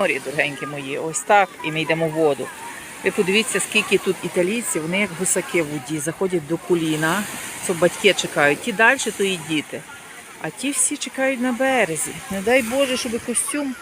морі, дорогенькі мої, ось так, і ми йдемо в воду. Ви подивіться, скільки тут італійців, вони як гусаки в воді, заходять до коліна, це батьки чекають. Ті далі, то і діти. А ті всі чекають на березі. Не дай Боже, щоб костюм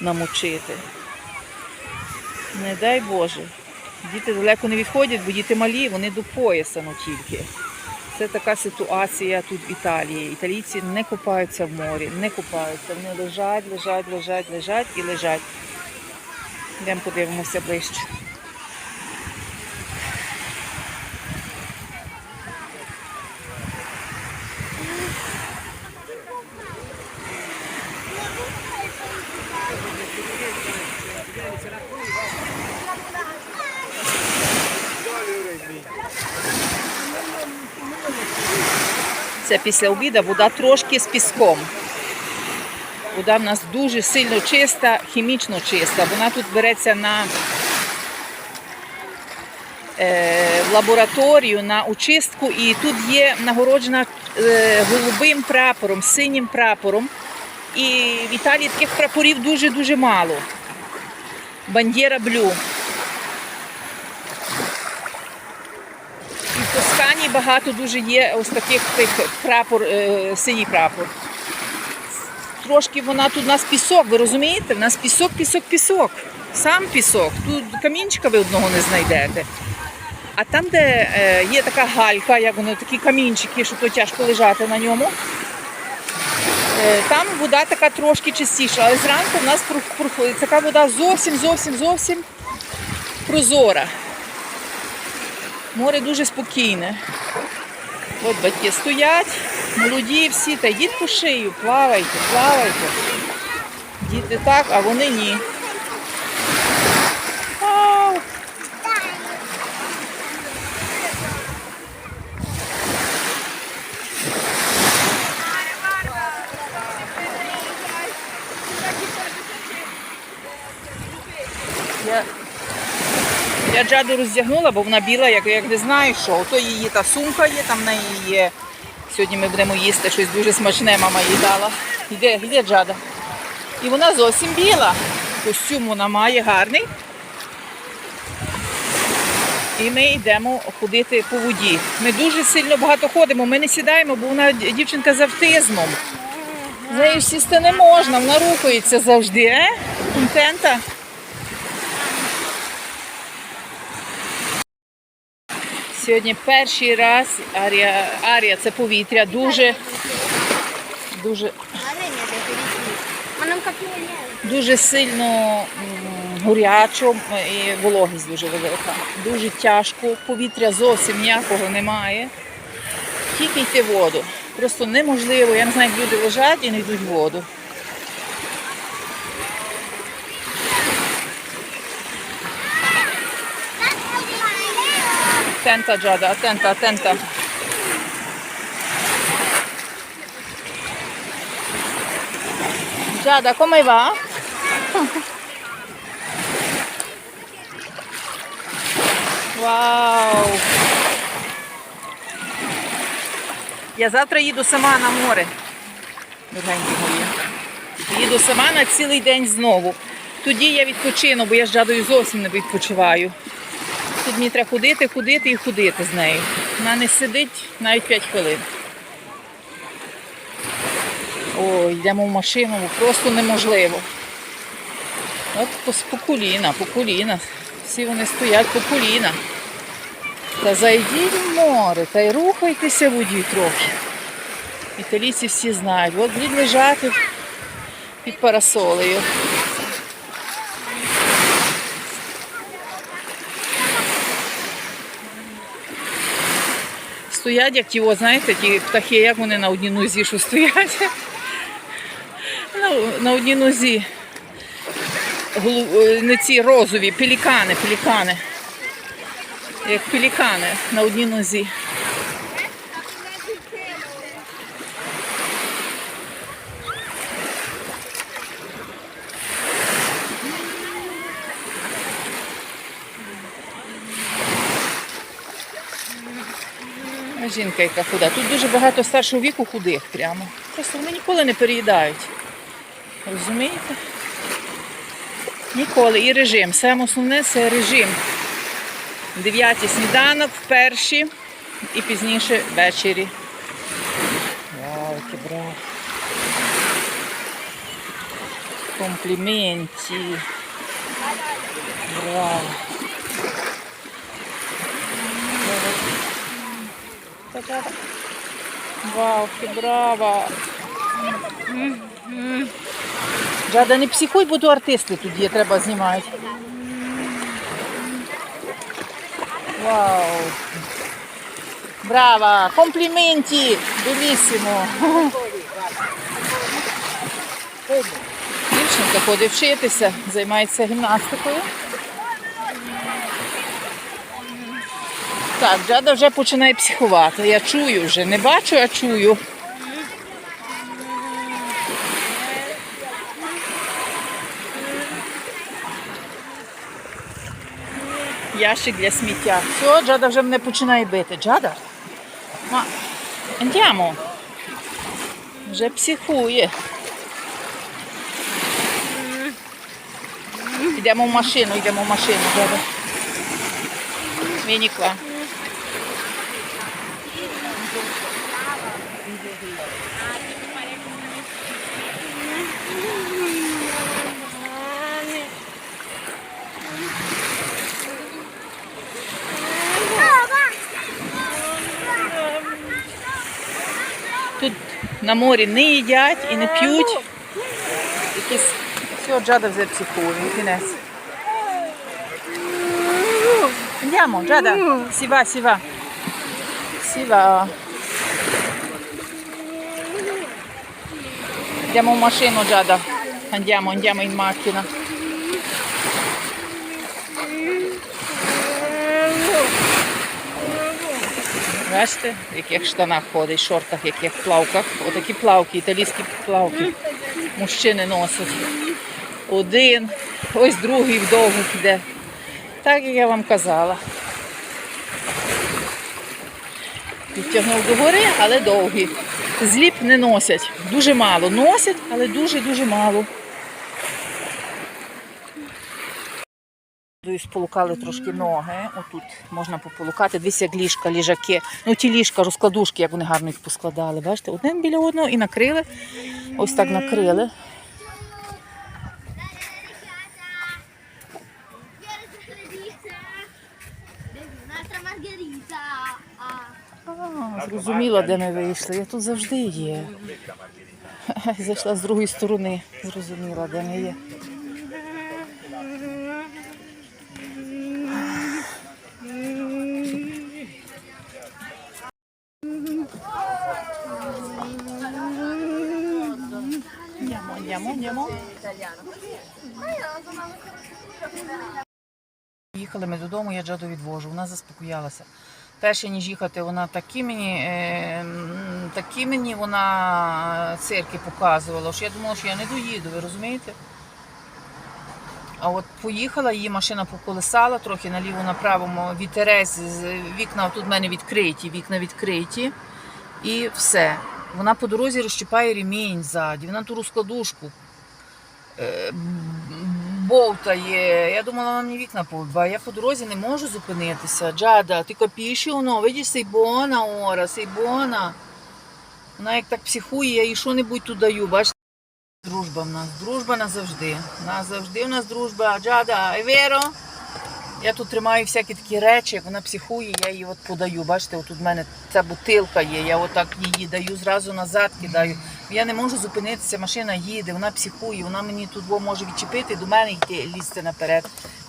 намочити. Не дай Боже. Діти далеко не відходять, бо діти малі, вони до пояса ну, тільки. Це така ситуація тут в Італії. Італійці не купаються в морі, не купаються. Вони лежать, лежать, лежать, лежать і лежать. Йдемо подивимося ближче. Це після обіду вода трошки з піском. Вода в нас дуже сильно чиста, хімічно чиста. Вона тут береться на е, лабораторію на очистку, і тут є нагороджена е, голубим прапором, синім прапором. І в Італії таких прапорів дуже-дуже мало. Бандєра блю. І багато дуже є ось таких тих прапор, е, синій прапор. Трошки вона тут у нас пісок, ви розумієте? У нас пісок, пісок, пісок. Сам пісок. Тут камінчика ви одного не знайдете. А там, де е, є така галька, як вони такі камінчики, що то тяжко лежати на ньому. е, Там вода така трошки чистіша, але зранку в нас прох- прох- така вода зовсім, зовсім, зовсім прозора. Море дуже спокійне. От батьки стоять, молоді всі, та йдіть по шию, плавайте, плавайте. Діти так, а вони ні. Джаду роздягнула, бо вона біла, як, як не знаю що. То її та сумка є, там в неї є. Сьогодні ми будемо їсти щось дуже смачне, мама їй дала. Іде, іде Джада. І вона зовсім біла. Костюм вона має гарний. І ми йдемо ходити по воді. Ми дуже сильно багато ходимо, ми не сідаємо, бо вона дівчинка з автизмом. З нею сісти не можна, вона рухається завжди, е? Контента. Сьогодні перший раз арія, арія це повітря дуже, дуже, дуже сильно горячо і вологість дуже велика. Дуже тяжко, повітря зовсім ніякого немає. Тільки йти воду. Просто неможливо. Я не знаю, як люди лежать і не йдуть в воду. Attenta Giada, attenta, attenta. Giada, come va? Вау! Я завтра їду сама на море. Їду сама на цілий день знову. Тоді я відпочину, бо я з жадою зовсім не відпочиваю. Тут мені треба ходити, ходити і ходити з нею. Вона не сидить навіть 5 хвилин. Ой, йдемо в машину, просто неможливо. От по коліна, по коліна. Всі вони стоять по коліна. Та зайдіть в море, та й рухайтеся в воді трохи. Італійці всі знають. От будуть лежати під парасолею. Стоять, як ті, знаєте, ті птахи, як вони на одній нозі, що стоять. На, на одній нозі. Голу- е, Не ці розові, пелікани, пелікани. Як пелікани на одній нозі. Жінка, яка худа. Тут дуже багато старшого віку худих прямо. Просто вони ніколи не переїдають. Розумієте? Ніколи. І режим. Саме основне це режим. Дев'ятий сніданок, перші і пізніше ввечері. Вау, яке браво. Компліменті. Браво. Та-та-та. Вау, браво. Джада, не психуй, бо артисти тут є, треба знімати. Вау. Браво! Компліменті! Белісімо! Дівчинка ходить вчитися, займається гімнастикою. Так, Джада вже починає психувати. Я чую вже, не бачу, а чую. Ящик для сміття. Все, Джада вже мене починає бити. Джада? Ма, andiamo. Вже психує. Йдемо в машину, йдемо в машину, Джада. Qua. Тут на морі не їдять і не п'ють. Якісь... Все, Джада вже психує, він кінець. Andiamo, Giada. Si va, va. Andiamo in macchina, Giada. Andiamo, andiamo in macchina. Бачите, в яких штанах ходить, шортах, яких плавках. Отакі плавки, італійські плавки. Мужчини носять. Один, ось другий в довгих йде. Так як я вам казала. Підтягнув догори, але довгі. Зліп не носять. Дуже мало. Носять, але дуже-дуже мало. Сполукали трошки ноги. Отут можна пополукати. Дивіться, як ліжка, ліжаки. Ну, ті ліжка, розкладушки, як вони гарно їх поскладали. Бачите, один біля одного і накрили. Ось так накрили. А, зрозуміла, де ми вийшли. Я тут завжди є. Зайшла з другої сторони. Зрозуміла, де ми є. Їхали ми додому, я Джаду відвожу. Вона заспокоялася. Перше, ніж їхати, вона такі мені, е, такі мені вона цирки показувала, що я думала, що я не доїду, ви розумієте? А от поїхала, її машина поколесала трохи наліво направо, вітерець, вікна тут в мене відкриті, вікна відкриті. І все. Вона по дорозі розчіпає ремінь ззаді, вона ту розкладушку е, бовтає. Я думала, вона мені вікна повбиває. Я по дорозі не можу зупинитися. Джада, ти копіші воно, видиш, сейбона ора, сейбона. Вона як так психує, я їй що-небудь тут даю. Бачите? Дружба в нас, дружба назавжди. Назавжди у нас дружба. Джада, е віро? Я тут тримаю всякі такі речі, як вона психує, я її от подаю. Бачите, от в мене ця бутилка є, я отак її даю, зразу назад кидаю. Я не можу зупинитися, машина їде, вона психує, вона мені тут може відчепити, до мене йти, лізти наперед.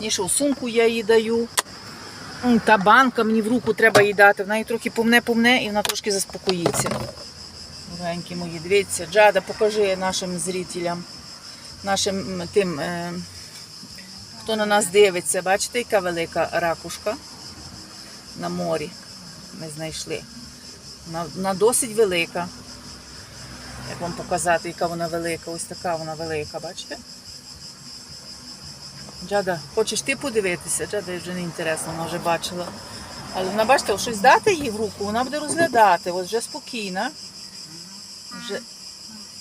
Ні, що сумку я їй даю. Та банка мені в руку треба їй дати. Вона її трохи помне-помне і вона трошки заспокоїться. Дорогенькі мої, дивіться, Джада, покажи нашим зрителям, нашим тим, е, хто на нас дивиться. Бачите, яка велика ракушка на морі ми знайшли. Вона, вона досить велика. Як вам показати, яка вона велика? Ось така вона велика, бачите? Джада, хочеш ти подивитися? Джада вже не інтересно, вона вже бачила. Але вона, бачите, щось дати їй в руку, вона буде розглядати, от вже спокійна. Вже,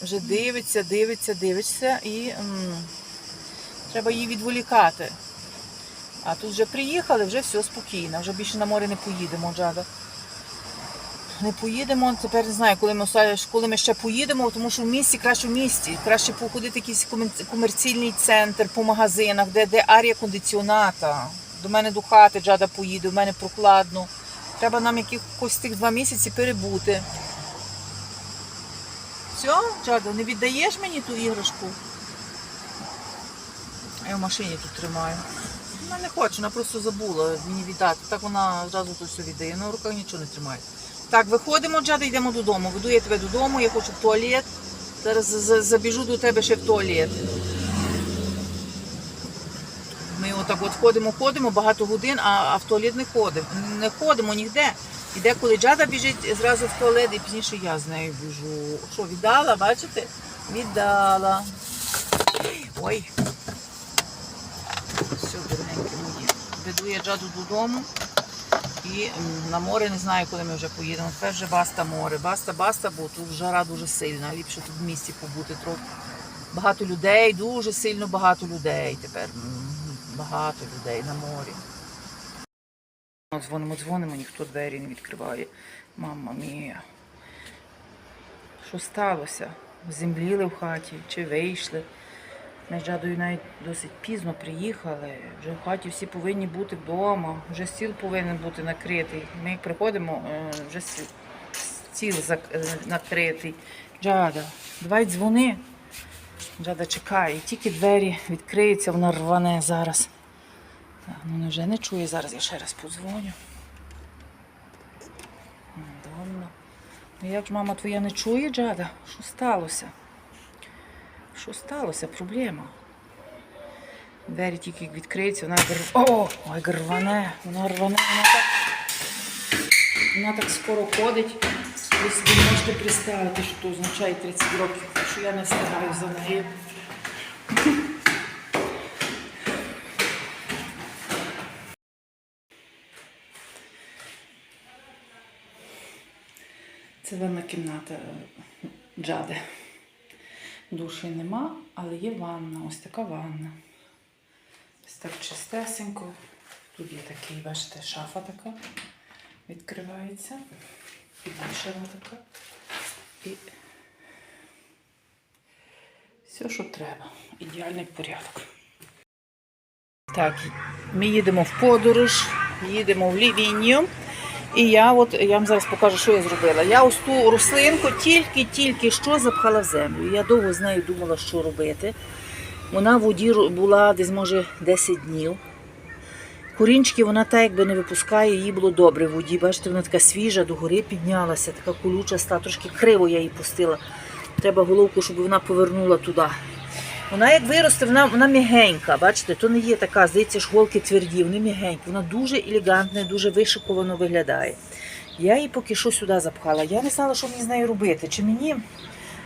вже дивиться, дивиться, дивиться і м, Треба її відволікати. А тут вже приїхали, вже все спокійно, вже більше на море не поїдемо, Джада. Не поїдемо, тепер не знаю, коли ми, коли ми ще поїдемо, тому що в місті краще в місті. Краще походити в якийсь комерційний центр по магазинах, де, де арія кондиціоната. До мене до хати Джада поїде, в мене прохладно. Треба нам якихось тих два місяці перебути. Все, Джада, не віддаєш мені ту іграшку? Я в машині тут тримаю. Вона не хоче, вона просто забула мені віддати. Так вона одразу тут все віддає. На руках нічого не тримає. Так, виходимо, Джада, йдемо додому. Веду я тебе додому, я хочу в туалет. Зараз за- за- забіжу до тебе ще в туалет. Ми отак от ходимо, ходимо багато годин, а, в туалет не ходимо. Не ходимо ніде. І деколи Джада біжить зразу в туалет, і пізніше я з нею біжу. Що, віддала, бачите? Віддала. Ой. Все, дурненьке мої. Веду я Джаду додому. І на море не знаю, коли ми вже поїдемо. Тепер вже баста море. Баста, баста, бо тут жара дуже сильна. Ліпше тут в місті побути трохи. Багато людей, дуже сильно багато людей тепер. Багато людей на морі. Дзвонимо, дзвонимо, ніхто двері не відкриває. Мама мія. Що сталося? Земліли в хаті чи вийшли? Ми з Джадою навіть досить пізно приїхали. Вже в хаті всі повинні бути вдома, вже стіл повинен бути накритий. Ми приходимо, е, вже стіл е, накритий. Джада, давай дзвони. Джада чекає, тільки двері відкриються, вона рване зараз. Так, ну вона вже не чує зараз, я ще раз подзвоню. Ну як ж мама твоя не чує, Джада? Що сталося? Що сталося? Проблема. Двері тільки відкриються, вона гр... О! Ой, рване, вона рване, вона так. Вона так скоро ходить. Ви собі можете представити, що це означає 30 років, що я не встигаю за нею. Це ванна кімната е, Джади. Душі нема, але є ванна. Ось така ванна. Ось так чистесенько. Тут є такий, бачите, шафа така. Відкривається. І вишива така. І все, що треба. Ідеальний порядок. Так, ми їдемо в подорож, їдемо в Лівінію. І я от я вам зараз покажу, що я зробила. Я ось ту рослинку тільки-тільки що запхала в землю. Я довго з нею думала, що робити. Вона в воді була десь, може, 10 днів. Корінчики вона так якби не випускає, їй було добре в воді. Бачите, вона така свіжа, догори піднялася, така колюча стала, трошки криво я її пустила. Треба головку, щоб вона повернула туди. Вона як виросте, вона, вона м'ягенька, бачите, то не є така, здається, ж голки тверді, вони м'ягенькі. Вона дуже елегантна, дуже вишиковано виглядає. Я її поки що сюди запхала. Я не знала, що мені з нею робити. Чи мені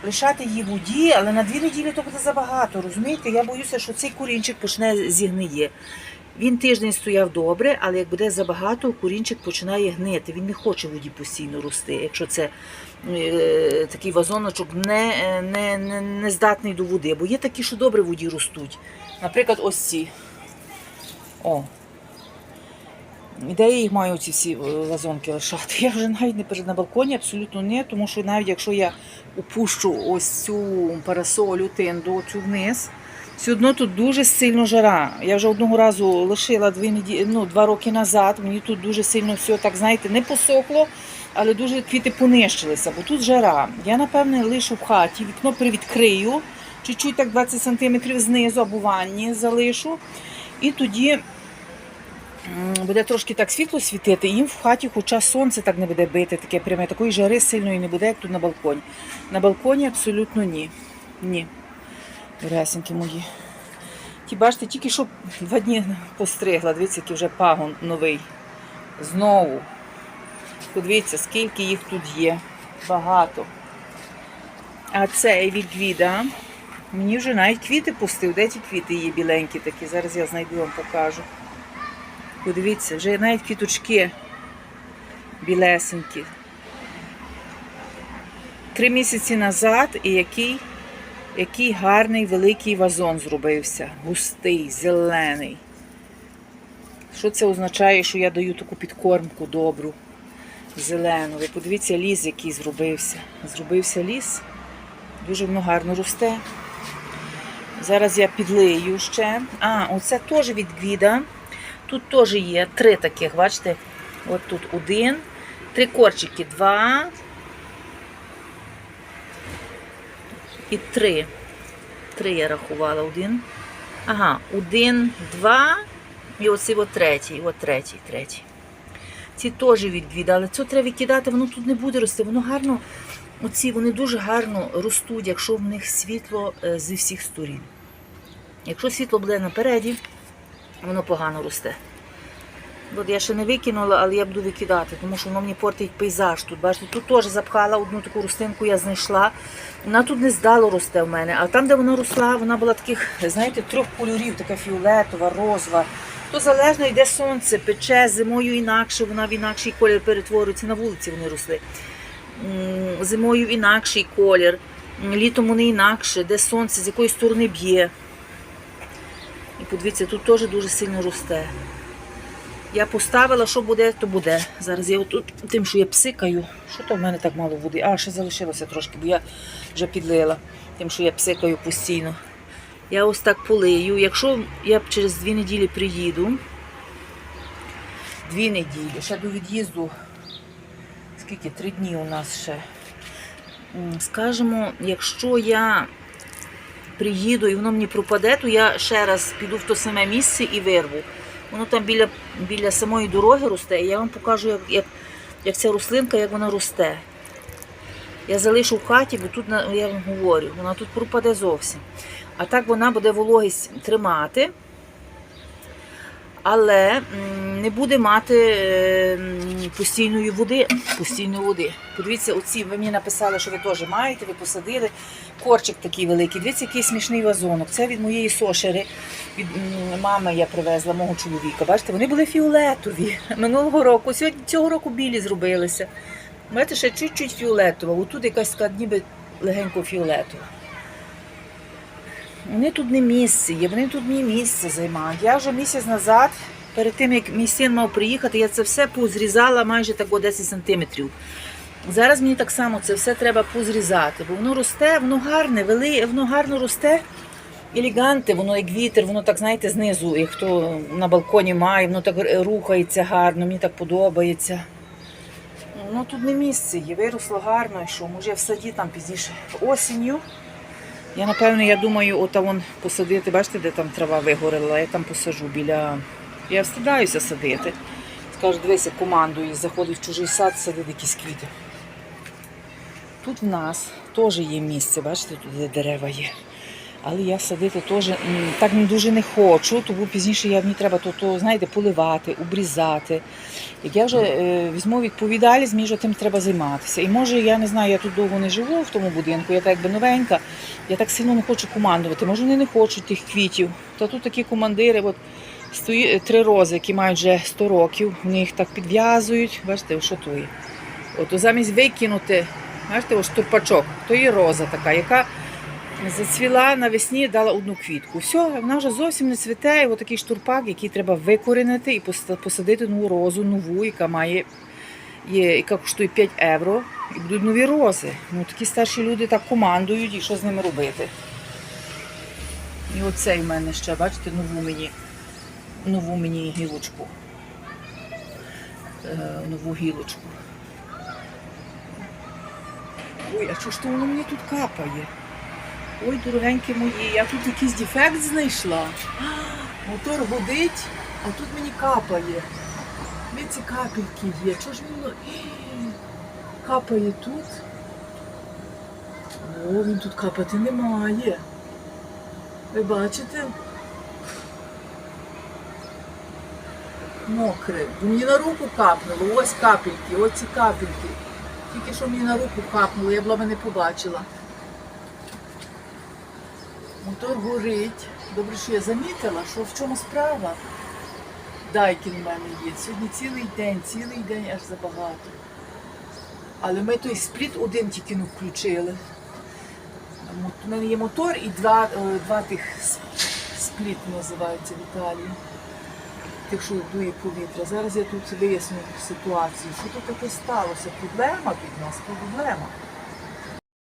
лишати її в воді, але на дві неділі то буде забагато. Розумієте? Я боюся, що цей корінчик почне зігниє. Він тиждень стояв добре, але як буде забагато, корінчик починає гнити. Він не хоче в воді постійно рости. Якщо це е, такий вазоночок не, е, не, не, не здатний до води. Бо є такі, що добре в воді ростуть. Наприклад, ось ці. О. Де я їх маю ці всі е, вазонки лишати? Я вже навіть не перед на балконі, абсолютно не, тому що навіть якщо я опущу ось цю парасолю тенду, цю вниз, все одно тут дуже сильно жара. Я вже одного разу лишила дві неді... ну, два роки назад. Мені тут дуже сильно все так, знаєте, не посохло, але дуже квіти понищилися, бо тут жара. Я, напевне, лишу в хаті, вікно привідкрию, чуть-чуть так 20 см знизу або ванні залишу. І тоді буде трошки так світло світити, їм в хаті, хоча сонце так не буде бити, таке пряме, такої жари сильної не буде, як тут на балконі. На балконі абсолютно ні. Ні. Рясенькі мої. Ті, бачите, тільки що два дні постригла. Дивіться, який вже пагон новий. Знову. Подивіться, скільки їх тут є. Багато. А цей від Гвіда. Мені вже навіть квіти пустив. Де ті квіти є біленькі такі? Зараз я знайду вам покажу. Подивіться, вже навіть квіточки білесенькі. Три місяці назад і який Який гарний великий вазон зробився. Густий, зелений. Що це означає, що я даю таку підкормку добру, зелену. Ви подивіться, ліс, який зробився. Зробився ліс. Дуже воно гарно росте. Зараз я підлию ще. А, оце теж від гвіда. Тут теж є три таких, бачите? От тут один. Три корчики. Два. І три. Три я рахувала. Один. Ага, один, два. І оцей от третій. От третій, третій. Ці теж від гвіда, але це треба викидати, воно тут не буде рости. Воно гарно, оці вони дуже гарно ростуть, якщо в них світло е, зі всіх сторін. Якщо світло буде напереді, воно погано росте. От я ще не викинула, але я буду викидати, тому що воно мені портить пейзаж тут. Бачите, тут теж запхала одну таку рослинку, я знайшла. Вона тут не здало росте в мене. А там, де вона росла, вона була таких, знаєте, трьох кольорів, така фіолетова, розова. То залежно йде сонце, пече, зимою інакше, вона в інакший колір перетворюється. На вулиці вони росли. Зимою інакший колір, літом вони інакше, де сонце, з якої сторони б'є. І подивіться, тут теж дуже сильно росте. Я поставила, що буде, то буде. Зараз я отут тим, що я псикаю. Що то в мене так мало води? А, ще залишилося трошки, бо я вже підлила. Тим, що я псикаю постійно. Я ось так полию. Якщо я через дві неділі приїду, дві неділі, ще до від'їзду, скільки? Три дні у нас ще. Скажемо, якщо я приїду і воно мені пропаде, то я ще раз піду в то саме місце і вирву. Воно там біля, біля самої дороги росте, і я вам покажу, як, як, як ця рослинка, як вона росте. Я залишу в хаті, бо тут я вам говорю, вона тут пропаде зовсім. А так вона буде вологість тримати, але не буде мати е, постійної води. Постійної води. Подивіться, оці ви мені написали, що ви теж маєте, ви посадили. Корчик такий великий. Дивіться, який смішний вазонок. Це від моєї сошери, від мами я привезла мого чоловіка. Бачите, вони були фіолетові минулого року. Сьогодні цього року білі зробилися. Бачите, ще чуть-чуть фіолетова. Отут якась така ніби легенько фіолетова. Вони тут не місце є, вони тут не місце займають. Я вже місяць назад, перед тим як мій син мав приїхати, я це все позрізала майже так 10 сантиметрів. Зараз мені так само це все треба позрізати, бо воно росте, воно гарне, вели, воно гарно росте. Елеганте, воно як вітер, воно так, знаєте, знизу, як хто на балконі має, воно так рухається гарно, мені так подобається. Ну тут не місце є, виросло гарно, і що, може в саді там пізніше осінню. Я напевно, я думаю, ота вон посадити, бачите, де там трава вигорела, я там посажу біля. Я встидаюся садити. Скажу, дивися, командою заходить в чужий сад, садить якісь квіти. Тут в нас теж є місце, бачите, тут де дерева є. Але я садити теж так дуже не хочу, тому пізніше я мені треба то, то знаєте, поливати, обрізати. Як я вже е, візьму відповідальність, мені вже тим треба займатися. І може, я не знаю, я тут довго не живу в тому будинку, я так якби новенька, я так сильно не хочу командувати. Може, вони не хочуть тих квітів. Та тут такі командири, от стоїть три рози, які мають вже 100 років, вони їх так підв'язують. Бачите, то. От замість викинути, бачите, ось турпачок, то є роза така, яка зацвіла навесні, дала одну квітку. Все, вона вже зовсім не цвіте. І отакий штурпак, який треба викорінити і посадити нову розу, нову, яка має є, яка коштує 5 євро. І будуть нові рози. Ну, такі старші люди так командують, і що з ними робити. І оцей в мене ще, бачите, нову мені, нову мені гілочку. Е, нову гілочку. Ой, а що ж то воно мені тут капає? Ой, дорогенькі мої, я тут якийсь дефект знайшла. Мотор гудить, а тут мені капає. Дивіться, капельки є. Чого ж воно капає тут? О, він тут капати не має. Ви бачите? Мокре. Бо Мені на руку капнуло. Ось капельки, ось ці капельки. Тільки що мені на руку капнуло, я б не побачила. Мотор горить. Добре, що я замітила, що в чому справа. Дайкін в мене є. Сьогодні цілий день, цілий день аж забагато. Але ми той спліт один тільки не включили. У мене є мотор і два, е, два тих спліт називаються в Італії. Тих, що дує повітря. Зараз я тут виясню ситуацію. Що тут таке сталося? Проблема під нас, проблема.